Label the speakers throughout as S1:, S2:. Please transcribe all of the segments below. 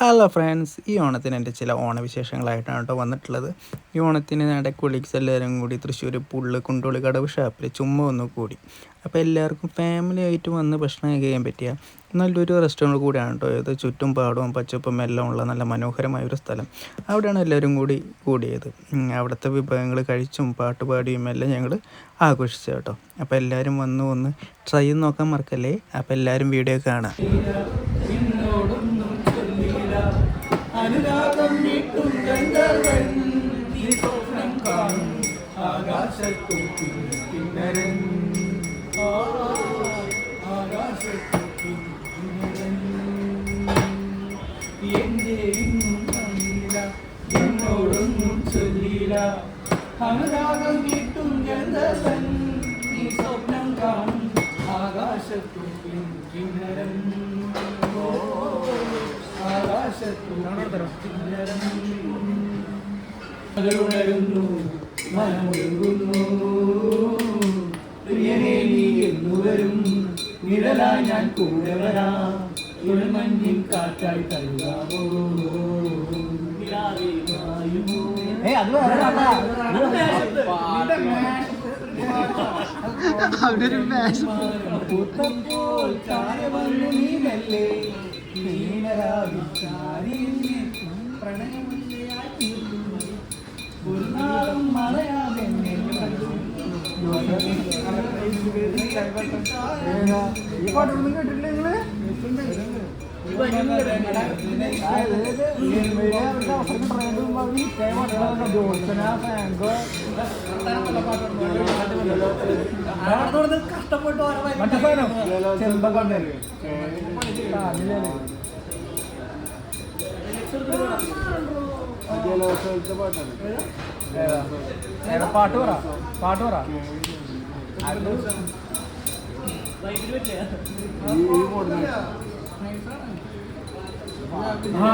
S1: Hello friends ഈ ഓണത്തിന് എന്റെ ചില ഓണവിശേഷങ്ങളായിട്ടാണ് കേട്ടോ വന്നിട്ടുള്ളത്. ഈ ഓണത്തിന് ഞങ്ങളുടെ കൊളീഗ്സ് എല്ലാവരും കൂടി തൃശ്ശൂർ പുള്ള് കുണ്ടോളി കടവ് ഷാപ്പിൽ ചുമ്മാ ഒന്ന് കൂടി. അപ്പോൾ എല്ലാവർക്കും ഫാമിലി ആയിട്ട് വന്ന് ഭക്ഷണം കഴിക്കാൻ പറ്റിയ നല്ലൊരു റെസ്റ്റോറന്റ് കൂടിയാണ് കേട്ടോ ഇത്. ചുറ്റും പാടവും പച്ചപ്പും എല്ലാം ഉള്ള നല്ല മനോഹരമായ ഒരു സ്ഥലം. അവിടെയാണ് എല്ലാവരും കൂടി കൂടിയത്. അവിടുത്തെ വിഭവങ്ങൾ കഴിച്ചും പാട്ടുപാടിയും എല്ലാം ഞങ്ങൾ ആഘോഷിച്ചു കേട്ടോ. അപ്പോൾ എല്ലാവരും വന്ന് ഒന്ന് ട്രൈ നോക്കാൻ മറക്കല്ലേ? അപ്പോൾ എല്ലാവരും വീഡിയോ കാണാം.
S2: അനുരാഗം നീട്ടും ഗന്ധർവൻ നീ സ്വപ്നം കാണും ആകാശത്തു കിന്നരൻ ആകാശത്തു കിന്നരൻ എന്റെ ഇന്നും കണ്ടില്ല എന്നോടൊന്നും ചൊല്ലില്ല. അനുരാഗം നീട്ടും ഗന്ധർവൻ നീ സ്വപ്നം കാണും കിന്നരൻ ഓ പ്രിയനെ നീ എന്നു വരും നിഴലായി ഞാൻ കൂടെ വരാം ഇളമഞ്ഞിൻ കാറ്റായി പ്രണയമല്ലയായി തീർന്നു. ഒരു കണ്ടു.
S3: ഈ പാട്ടൊന്നും കേട്ടിട്ടില്ല നിങ്ങൾ
S2: കഷ്ടപ്പെട്ടു
S3: മറ്റേ സാധനം ചെമ്പകണ്ടേ ഏതാ പാട്ട് പറ പാട്ട് പറ ആ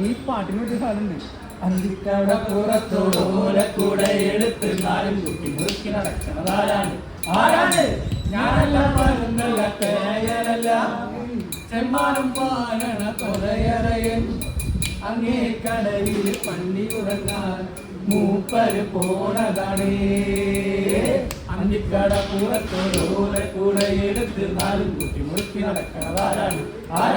S3: ഈ പാട്ടിന് പറ്റിയ സാധനമുണ്ട്.
S2: അന്തിക്കട പുറത്തോടോലക്കൂടെ എടുത്ത് നാലും കുട്ടി മുറുക്കി നടക്കണതാരാണ് ആരാണ്? ഞാനല്ല പറയുന്നല്ല പേയരല്ല ചെമ്മാനം പാലണ കൊറയറയൻ അങ്ങേ കടലിൽ പണ്ടി ഉറങ്ങാൻ മൂപ്പര് പോണതാണേ. അന്തിക്കട പുറത്തോടോലക്കൂടെ എടുത്ത് നാലും കുട്ടി മുറുക്കി നടക്കണതാരാണ് ആരാണ്? മല